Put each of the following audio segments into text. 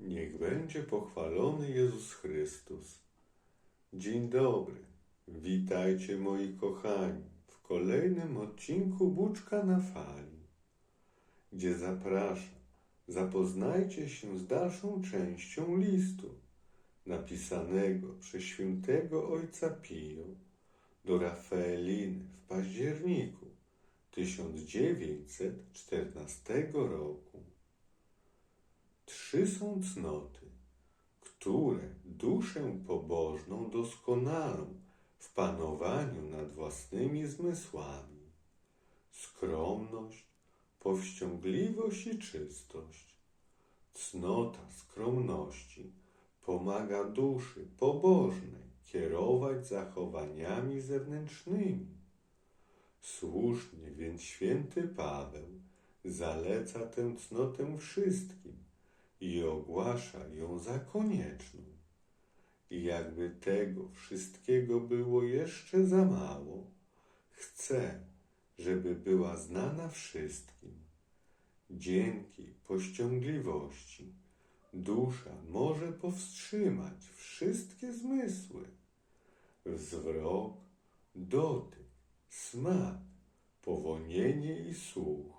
Niech będzie pochwalony Jezus Chrystus. Dzień dobry, witajcie moi kochani w kolejnym odcinku Buczka na Fali, gdzie zapraszam, zapoznajcie się z dalszą częścią listu napisanego przez świętego ojca Pio do Rafaeliny w październiku 1914 roku. Trzy są cnoty, które duszę pobożną doskonalą w panowaniu nad własnymi zmysłami. Skromność, powściągliwość i czystość. Cnota skromności pomaga duszy pobożnej kierować zachowaniami zewnętrznymi. Słusznie więc święty Paweł zaleca tę cnotę wszystkim i ogłasza ją za konieczną. I jakby tego wszystkiego było jeszcze za mało, chce, żeby była znana wszystkim. Dzięki pościągliwości dusza może powstrzymać wszystkie zmysły. Wzrok, dotyk, smak, powonienie i słuch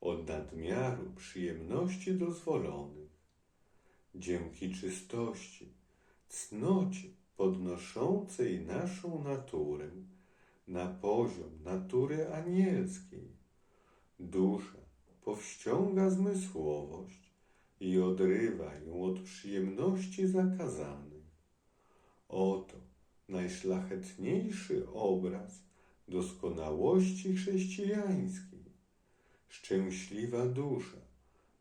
od nadmiaru przyjemności dozwolonych. Dzięki czystości, cnocie podnoszącej naszą naturę na poziom natury anielskiej, dusza powściąga zmysłowość i odrywa ją od przyjemności zakazanych. Oto najszlachetniejszy obraz doskonałości chrześcijańskiej. Szczęśliwa dusza,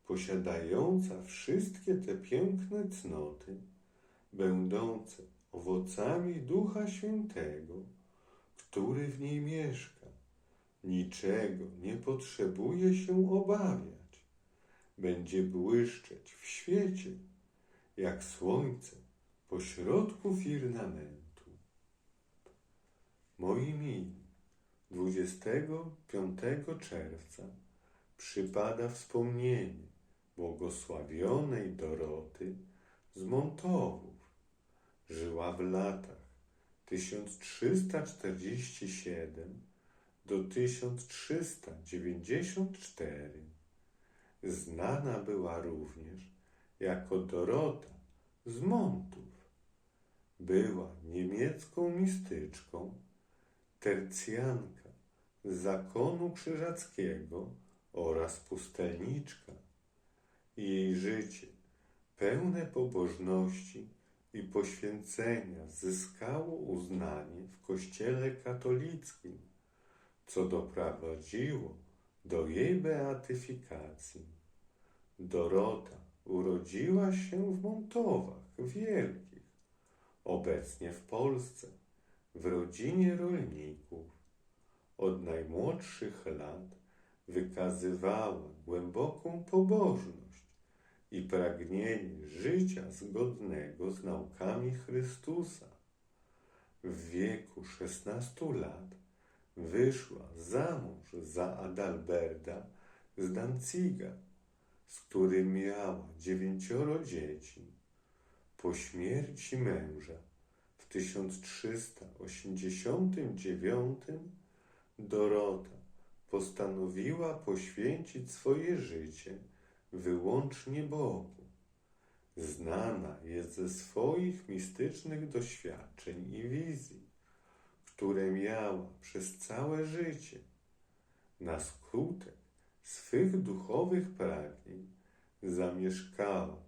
posiadająca wszystkie te piękne cnoty, będące owocami Ducha Świętego, który w niej mieszka, niczego nie potrzebuje się obawiać. Będzie błyszczeć w świecie, jak słońce pośrodku firmamentu. Moi mili, 25 czerwca przypada wspomnienie błogosławionej Doroty z Montowów. Żyła w latach 1347 do 1394. Znana była również jako Dorota z Montów. Była niemiecką mistyczką, tercjanka z zakonu krzyżackiego oraz pustelniczka. Jej życie, pełne pobożności i poświęcenia, zyskało uznanie w Kościele katolickim, co doprowadziło do jej beatyfikacji. Dorota urodziła się w Montowach Wielkich, obecnie w Polsce, w rodzinie rolników. Od najmłodszych lat wykazywała głęboką pobożność i pragnienie życia zgodnego z naukami Chrystusa. W wieku 16 lat wyszła za mąż za Adalberda z Danciga, z którym miała dziewięcioro dzieci. Po śmierci męża w 1389 Dorota postanowiła poświęcić swoje życie wyłącznie Bogu. Znana jest ze swoich mistycznych doświadczeń i wizji, które miała przez całe życie. Na skutek swych duchowych pragnień zamieszkała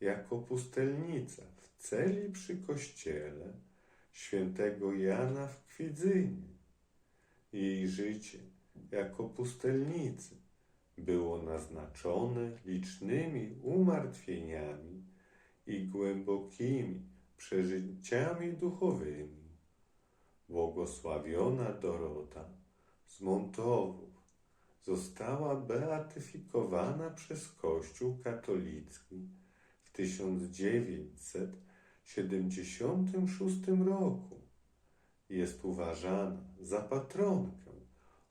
jako pustelnica w celi przy kościele świętego Jana w Kwidzynie. Jej życie jako pustelnicy było naznaczone licznymi umartwieniami i głębokimi przeżyciami duchowymi. Błogosławiona Dorota z Montowów została beatyfikowana przez Kościół katolicki w 1976 roku. Jest uważana za patronkę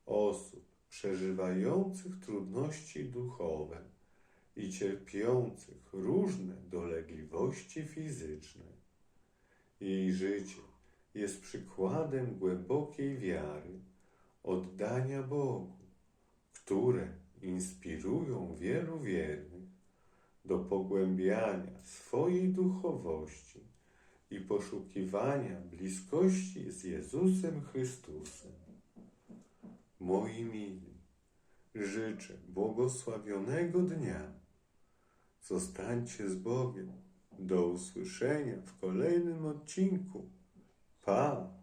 osób przeżywających trudności duchowe i cierpiących różne słabości fizycznej. Jej życie jest przykładem głębokiej wiary, oddania Bogu, które inspirują wielu wiernych do pogłębiania swojej duchowości i poszukiwania bliskości z Jezusem Chrystusem. Moi mili, życzę błogosławionego dnia. Zostańcie z Bogiem. Do usłyszenia w kolejnym odcinku. Pa!